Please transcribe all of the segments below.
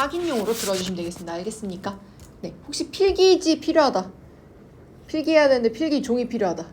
확인용으로 들어주시면 되겠습니다. 알겠습니까? 네. 혹시 필기지 필요하다. 필기해야 되는데 필기 종이 필요하다.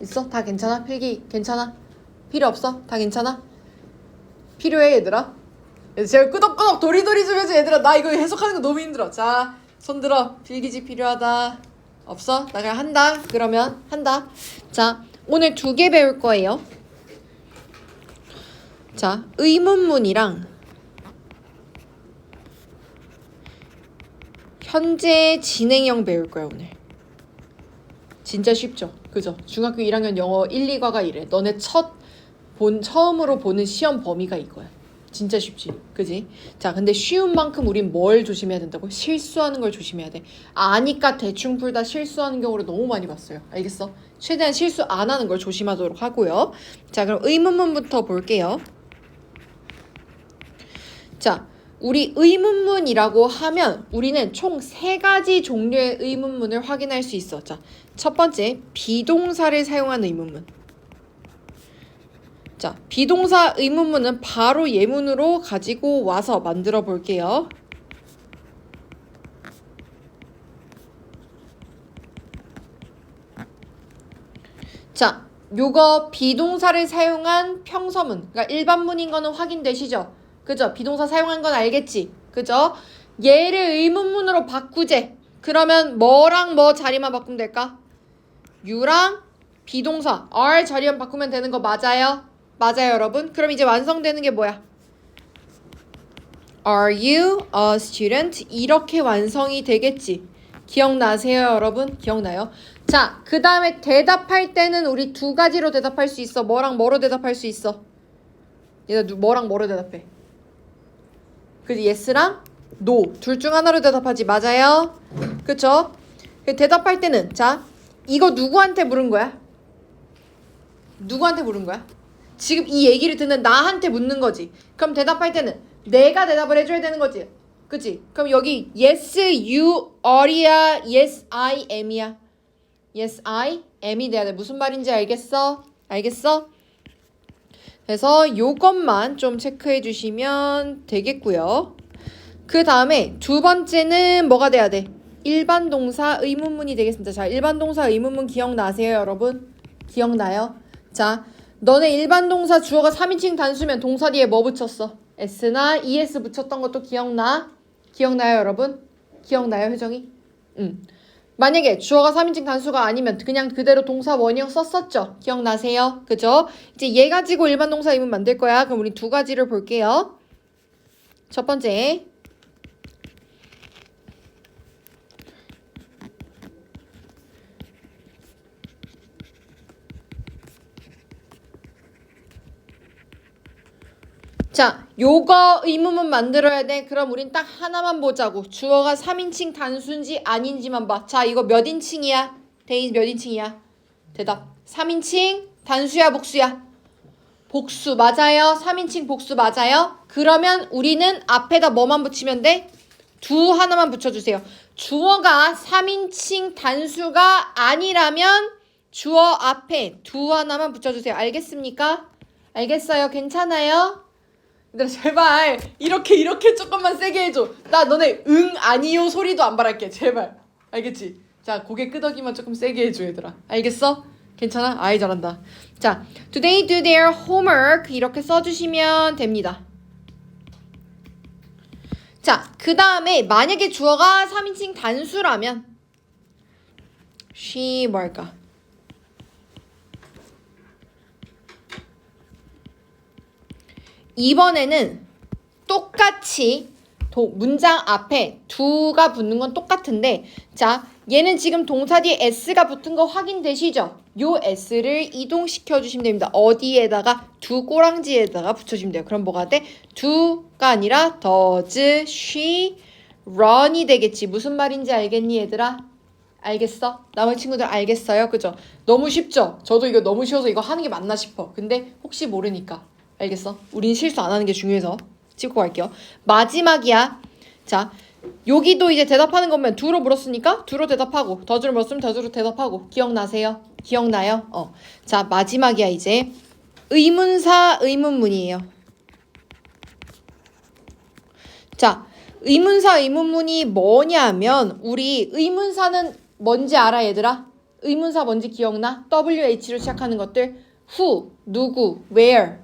있어? 다 괜찮아? 필기 괜찮아? 필요 없어? 다 괜찮아? 필요해 얘들아? 얘들 제가 끄덕끄덕 도리도리 좀 해줘 얘들아 나 이거 해석하는 거 너무 힘들어 자 손들어 필기지 필요하다 없어? 나 그냥 한다 그러면 한다 자 오늘 두 개 배울 거예요 자 의문문이랑 현재 진행형 배울 거야 오늘 진짜 쉽죠 그죠 중학교 1학년 영어 1, 2과가 이래 너네 첫 본 처음으로 보는 시험 범위가 이거야. 진짜 쉽지. 그지? 자, 근데 쉬운 만큼 우린 뭘 조심해야 된다고? 실수하는 걸 조심해야 돼. 아니까 대충 풀다 실수하는 경우를 너무 많이 봤어요. 알겠어? 최대한 실수 안 하는 걸 조심하도록 하고요. 자, 그럼 의문문부터 볼게요. 자, 우리 의문문이라고 하면 우리는 총 세 가지 종류의 의문문을 확인할 수 있어. 자, 첫 번째, 비동사를 사용한 의문문. 자, 비동사 의문문은 바로 예문으로 가지고 와서 만들어 볼게요. 자, 요거 비동사를 사용한 평서문. 그러니까 일반문인 거는 확인되시죠? 그죠? 비동사 사용한 건 알겠지? 그죠? 얘를 의문문으로 바꾸재. 그러면 뭐랑 뭐 자리만 바꾸면 될까? 유랑 비동사 R 자리만 바꾸면 되는 거 맞아요? 맞아요, 여러분. 그럼 이제 완성되는 게 뭐야? Are you a student? 이렇게 완성이 되겠지. 기억나세요, 여러분? 기억나요? 자, 그 다음에 대답할 때는 우리 두 가지로 대답할 수 있어. 뭐랑 뭐로 대답할 수 있어? 누- 뭐랑 뭐로 대답해? 그지? yes랑 no. 둘 중 하나로 대답하지. 맞아요? 그쵸? 그 대답할 때는, 자, 이거 누구한테 물은 거야? 누구한테 물은 거야? 지금 이 얘기를 듣는 나한테 묻는 거지. 그럼 대답할 때는 내가 대답을 해줘야 되는 거지. 그치? 그럼 여기 yes, you are야, yes, I am이야. yes, I am이 돼야 돼. 무슨 말인지 알겠어? 알겠어? 그래서 요것만 좀 체크해 주시면 되겠고요. 그 다음에 두 번째는 뭐가 돼야 돼? 일반 동사 의문문이 되겠습니다. 자, 일반 동사 의문문 기억나세요, 여러분? 기억나요? 자, 너네 일반 동사 주어가 3인칭 단수면 동사 뒤에 뭐 붙였어? s나 es 붙였던 것도 기억나? 기억나요, 여러분? 기억나요, 효정이? 응. 만약에 주어가 3인칭 단수가 아니면 그냥 그대로 동사 원형 썼었죠? 기억나세요? 그죠? 이제 얘 가지고 일반 동사 의문 만들 거야. 그럼 우리 두 가지를 볼게요. 첫 번째. 자, 요거 의문문 만들어야 돼. 그럼 우린 딱 하나만 보자고. 주어가 3인칭 단수인지 아닌지만 봐. 자, 이거 몇 인칭이야? 데이 몇 인칭이야? 대답. 3인칭 단수야, 복수야? 복수 맞아요. 3인칭 복수 맞아요. 그러면 우리는 앞에다 뭐만 붙이면 돼? 두 하나만 붙여주세요. 주어가 3인칭 단수가 아니라면 주어 앞에 두 하나만 붙여주세요. 알겠습니까? 알겠어요? 괜찮아요? 얘들아 제발 이렇게 이렇게 조금만 세게 해줘 나 너네 응 아니요 소리도 안 바랄게 제발 알겠지? 자 고개 끄덕이만 조금 세게 해줘 얘들아 알겠어? 괜찮아? 아이 잘한다 자 today do their homework 이렇게 써주시면 됩니다 자그 다음에 만약에 주어가 3인칭 단수라면 she 뭘까? 이번에는 똑같이 도, 문장 앞에 두가 붙는 건 똑같은데 자 얘는 지금 동사 뒤에 s가 붙은 거 확인되시죠? 요 s를 이동시켜 주시면 됩니다. 어디에다가 두 꼬랑지에다가 붙여주시면 돼요. 그럼 뭐가 돼? 두가 아니라 does she run이 되겠지. 무슨 말인지 알겠니 얘들아? 알겠어? 나머지 친구들 알겠어요? 그죠? 너무 쉽죠? 저도 이거 너무 쉬워서 이거 하는 게 맞나 싶어. 근데 혹시 모르니까. 알겠어? 우린 실수 안 하는 게 중요해서 찍고 갈게요. 마지막이야. 자, 여기도 이제 대답하는 거면 두로 물었으니까 두로 대답하고 더주로 물었으면 더주로 대답하고 기억나세요? 기억나요? 어. 자, 마지막이야 이제 의문사 의문문이에요. 자, 의문사 의문문이 뭐냐면 우리 의문사는 뭔지 알아 얘들아? 의문사 뭔지 기억나? WH로 시작하는 것들 who, 누구, where,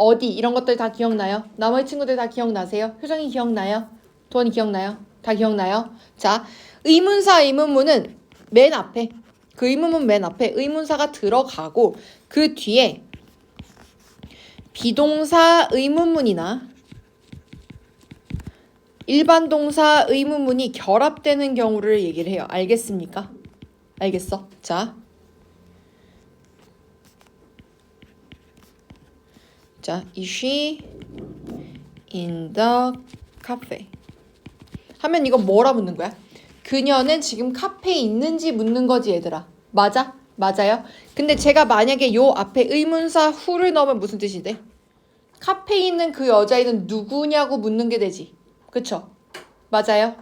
어디 이런 것들 다 기억나요? 나머지 친구들 다 기억나세요? 효정이 기억나요? 도원이 기억나요? 다 기억나요? 자, 의문사 의문문은 맨 앞에 그 의문문 맨 앞에 의문사가 들어가고 그 뒤에 비동사 의문문이나 일반 동사 의문문이 결합되는 경우를 얘기를 해요. 알겠습니까? 알겠어? 자. 자, is she in the cafe? 하면 이거 뭐라 묻는 거야? 그녀는 지금 카페에 있는지 묻는 거지, 얘들아. 맞아? 맞아요? 근데 제가 만약에 요 앞에 의문사 who를 넣으면 무슨 뜻이 돼? 카페에 있는 그 여자애는 누구냐고 묻는 게 되지. 그쵸? 맞아요?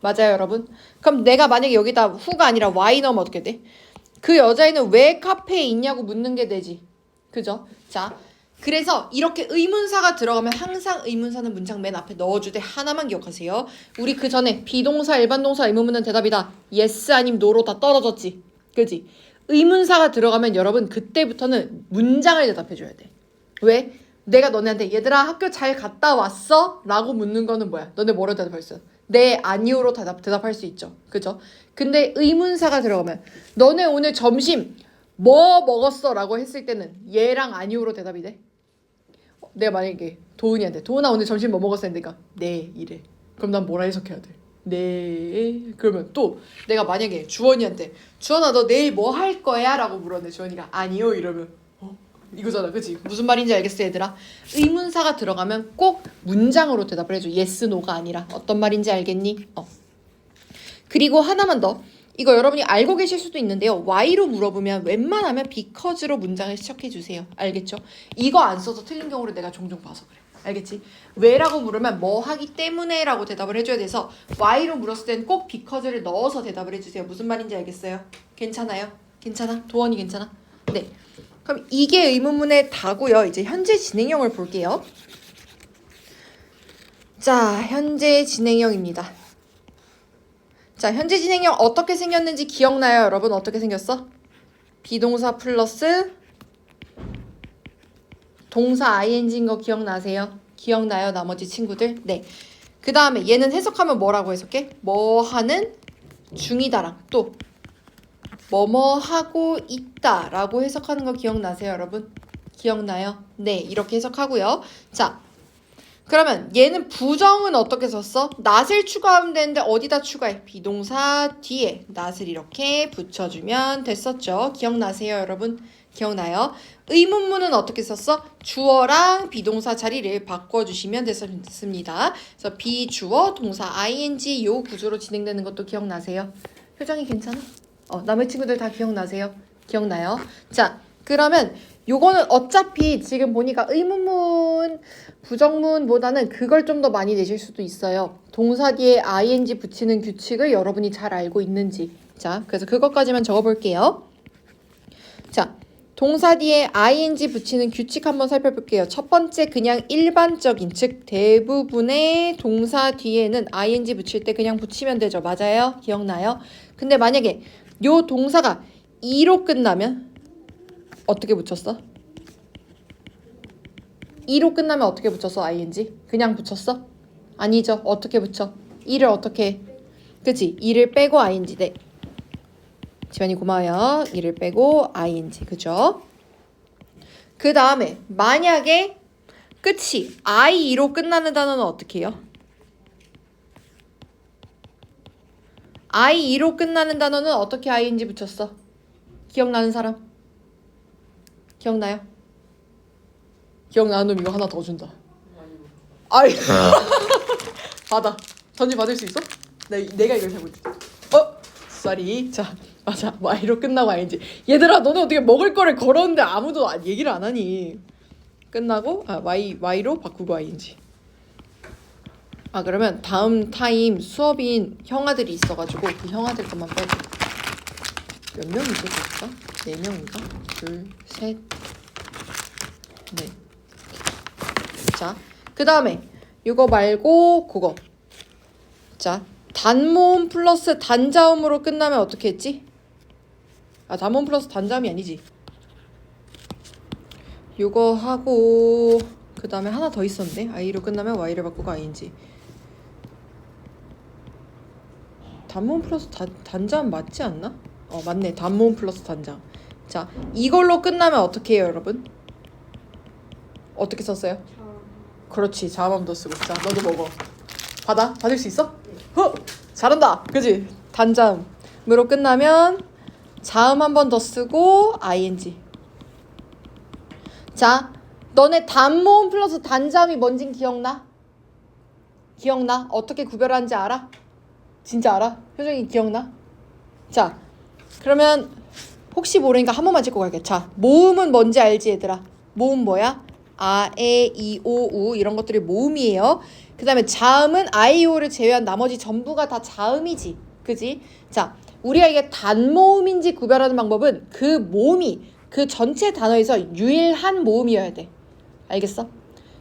맞아요, 여러분? 그럼 내가 만약에 여기다 who가 아니라 why 넣으면 어떻게 돼? 그 여자애는 왜 카페에 있냐고 묻는 게 되지. 그죠? 자, 그래서 이렇게 의문사가 들어가면 항상 의문사는 문장 맨 앞에 넣어주되 하나만 기억하세요. 우리 그 전에 비동사, 일반 동사, 의문문은 대답이다. yes 아님 no로 다 떨어졌지. 그지? 의문사가 들어가면 여러분 그때부터는 문장을 대답해줘야 돼. 왜? 내가 너네한테 얘들아 학교 잘 갔다 왔어? 라고 묻는 거는 뭐야? 너네 뭐로 대답했어? 네, 아니오로 대답, 대답할 수 있죠. 그죠? 근데 의문사가 들어가면 너네 오늘 점심 뭐 먹었어? 라고 했을 때는 얘랑 아니오로 대답이 돼. 어, 내가 만약에 도훈이한테 도훈아 오늘 점심 뭐 먹었어? 했는데 네 이래. 그럼 난 뭐라 해석해야 돼? 네. 그러면 또 내가 만약에 주원이한테 주원아 너 내일 뭐 할 거야? 라고 물었는데 주원이가 아니요 이러면 어? 이거잖아 그치? 무슨 말인지 알겠어 얘들아? 의문사가 들어가면 꼭 문장으로 대답을 해줘 yes, no가 아니라 어떤 말인지 알겠니? 어. 그리고 하나만 더 이거 여러분이 알고 계실 수도 있는데요 why로 물어보면 웬만하면 because로 문장을 시작해 주세요 알겠죠? 이거 안 써서 틀린 경우를 내가 종종 봐서 그래 알겠지? 왜라고 물으면 뭐 하기 때문에 라고 대답을 해줘야 돼서 why로 물었을 땐 꼭 because를 넣어서 대답을 해주세요 무슨 말인지 알겠어요? 괜찮아요? 괜찮아? 도원이 괜찮아? 네 그럼 이게 의문문의 다고요. 이제 현재 진행형을 볼게요. 자, 현재 진행형입니다. 자, 현재 진행형 어떻게 생겼는지 기억나요, 여러분? 어떻게 생겼어? 비동사 플러스 동사 ing인 거 기억나세요? 기억나요, 나머지 친구들? 네. 그 다음에 얘는 해석하면 뭐라고 해석해? 뭐 하는 중이다랑 또 뭐뭐 하고 있다 라고 해석하는 거 기억나세요, 여러분? 기억나요? 네, 이렇게 해석하고요. 자, 그러면 얘는 부정은 어떻게 썼어? not을 추가하면 되는데 어디다 추가해? 비동사 뒤에 not을 이렇게 붙여주면 됐었죠. 기억나세요, 여러분? 기억나요? 의문문은 어떻게 썼어? 주어랑 비동사 자리를 바꿔주시면 됐습니다. 그래서 비주어, 동사 ing 요 구조로 진행되는 것도 기억나세요? 표정이 괜찮아? 어, 남의 친구들 다 기억나세요? 기억나요? 자, 그러면 요거는 어차피 지금 보니까 의문문, 부정문보다는 그걸 좀 더 많이 내실 수도 있어요. 동사 뒤에 ing 붙이는 규칙을 여러분이 잘 알고 있는지. 자, 그래서 그것까지만 적어볼게요. 자, 동사 뒤에 ing 붙이는 규칙 한번 살펴볼게요. 첫 번째 그냥 일반적인 즉 대부분의 동사 뒤에는 ing 붙일 때 그냥 붙이면 되죠. 맞아요? 기억나요? 근데 만약에 요 동사가 2로 끝나면 어떻게 붙였어? 2로 끝나면 어떻게 붙였어? ing? 그냥 붙였어? 아니죠. 어떻게 붙여? 2를 어떻게 해? 그치? 2를 빼고 ing. 네. 지원이 고마워요. 2를 빼고 ing. 그죠? 그 다음에 만약에 끝이 i2로 끝나는 단어는 어떻게 해요? i2로 끝나는 단어는 어떻게 ing 붙였어? 기억나는 사람? 기억나요? 기억나는 놈 이거 하나 더 준다. 아이 받아. 전지 받을 수 있어? 내, 내가 이걸 해볼게. 어? 쏘리. 자, 맞아. y로 끝나고 ing. 얘들아, 너네 어떻게 먹을 거를 걸었는데 아무도 아- 얘기를 안 하니? 끝나고 아, y y로 바꾸고 ing. 아 그러면 다음 타임 수업인 형아들이 있어가지고 그 형아들 것만 빼줘. 몇 명이죠, 벌써? 네 명인가? 둘, 셋, 넷. 자, 그 다음에 이거 말고 그거. 자, 단모음 플러스 단자음으로 끝나면 어떻게 했지? 아, 단모음 플러스 단자음이 아니지. 요거 하고 그 다음에 하나 더 있었는데 i로 끝나면 y를 바꾸고 ing. 단모음 플러스 단, 단자음 맞지 않나? 어 맞네 단모음 플러스 단자음. 자 이걸로 끝나면 어떻게 해요 여러분? 어떻게 썼어요? 그렇지 자음도 쓰고 자 너도 먹어 받아 받을 수 있어? 어 잘한다 그지 단자음으로 끝나면 자음 한 번 더 쓰고 ing 자 너네 단모음 플러스 단자음이 뭔진 기억나? 기억나? 어떻게 구별하는지 알아? 진짜 알아? 효정이 기억나? 자 그러면 혹시 모르니까 한 번만 찍고 갈게 자 모음은 뭔지 알지 얘들아 모음 뭐야? 아, 에, 이, 오, 우 이런 것들이 모음이에요. 그 다음에 자음은 아이오를 제외한 나머지 전부가 다 자음이지. 그지? 자, 우리가 이게 단모음인지 구별하는 방법은 그 모음이 그 전체 단어에서 유일한 모음이어야 돼. 알겠어?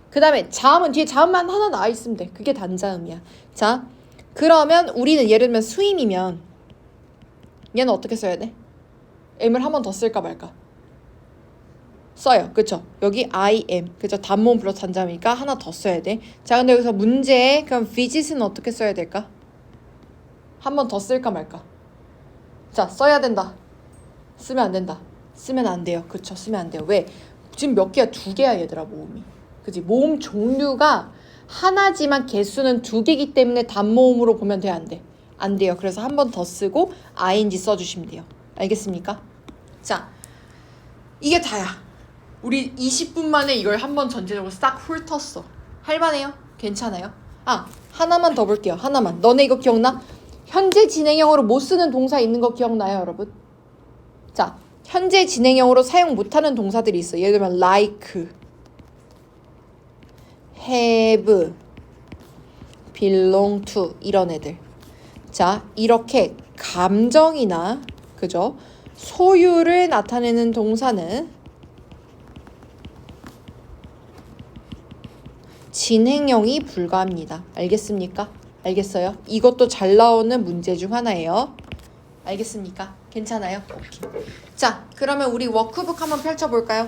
그 다음에 자음은 뒤에 자음만 하나 나와 있으면 돼. 그게 단자음이야. 자, 그러면 우리는 예를 들면 수임이면 얘는 어떻게 써야 돼? M을 한 번 더 쓸까 말까? 써요. 그쵸? 여기 I am. 그죠? 단모음 플러스 단자음이니까 하나 더 써야 돼. 자, 근데 여기서 문제 그럼 visit은 어떻게 써야 될까? 한 번 더 쓸까 말까? 자, 써야 된다. 쓰면 안 된다. 쓰면 안 돼요. 그쵸? 쓰면 안 돼요. 왜? 지금 몇 개야? 두 개야, 얘들아, 모음이. 그지? 모음 종류가 하나지만 개수는 두 개기 때문에 단모음으로 보면 돼, 안 돼? 안 돼요. 그래서 한 번 더 쓰고 ing 써주시면 돼요. 알겠습니까? 자, 이게 다야. 우리 20분 만에 이걸 한번 전체적으로 싹 훑었어. 할만해요? 괜찮아요? 아, 하나만 더 볼게요. 하나만. 너네 이거 기억나? 현재 진행형으로 못 쓰는 동사 있는 거 기억나요, 여러분? 자, 현재 진행형으로 사용 못하는 동사들이 있어. 예를 들면 like, have, belong to 이런 애들. 자, 이렇게 감정이나 그죠? 소유를 나타내는 동사는 진행형이 불가합니다. 알겠습니까? 알겠어요? 이것도 잘 나오는 문제 중 하나예요. 알겠습니까? 괜찮아요? 오케이. 자, 그러면 우리 워크북 한번 펼쳐볼까요?